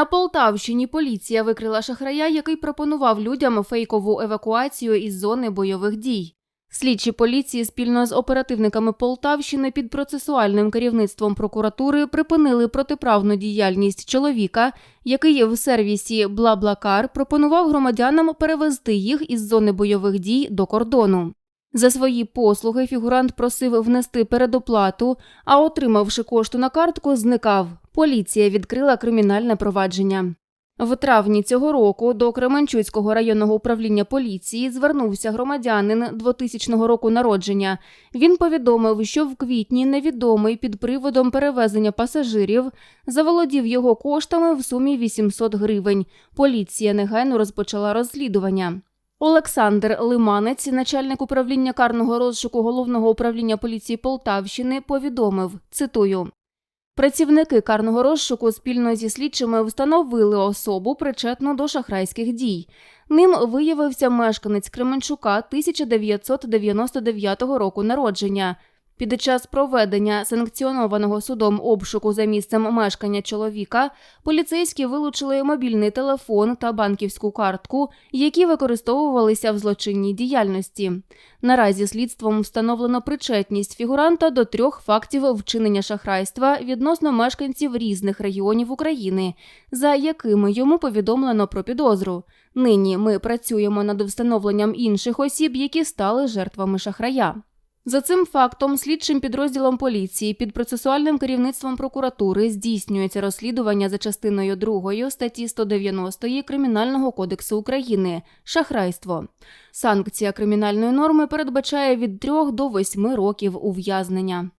На Полтавщині поліція викрила шахрая, який пропонував людям фейкову евакуацію із зони бойових дій. Слідчі поліції спільно з оперативниками Полтавщини під процесуальним керівництвом прокуратури припинили протиправну діяльність чоловіка, який в сервісі Блаблакар пропонував громадянам перевезти їх із зони бойових дій до кордону. За свої послуги фігурант просив внести передоплату, а отримавши кошти на картку, зникав. Поліція відкрила кримінальне провадження. В травні цього року до Кременчуцького районного управління поліції звернувся громадянин 2000 року народження. Він повідомив, що в квітні невідомий під приводом перевезення пасажирів заволодів його коштами в сумі 800 гривень. Поліція негайно розпочала розслідування. Олександр Лиманець, начальник управління карного розшуку головного управління поліції Полтавщини, повідомив цитую. Працівники карного розшуку спільно зі слідчими встановили особу, причетну до шахрайських дій. Ним виявився мешканець Кременчука 1999 року народження. Під час проведення санкціонованого судом обшуку за місцем мешкання чоловіка поліцейські вилучили мобільний телефон та банківську картку, які використовувалися в злочинній діяльності. Наразі слідством встановлено причетність фігуранта до трьох фактів вчинення шахрайства відносно мешканців різних регіонів України, за якими йому повідомлено про підозру. Нині ми працюємо над встановленням інших осіб, які стали жертвами шахрая. За цим фактом, слідчим підрозділом поліції під процесуальним керівництвом прокуратури здійснюється розслідування за частиною 2 статті 190 Кримінального кодексу України шахрайство. Санкція кримінальної норми передбачає від 3 до 8 років ув'язнення.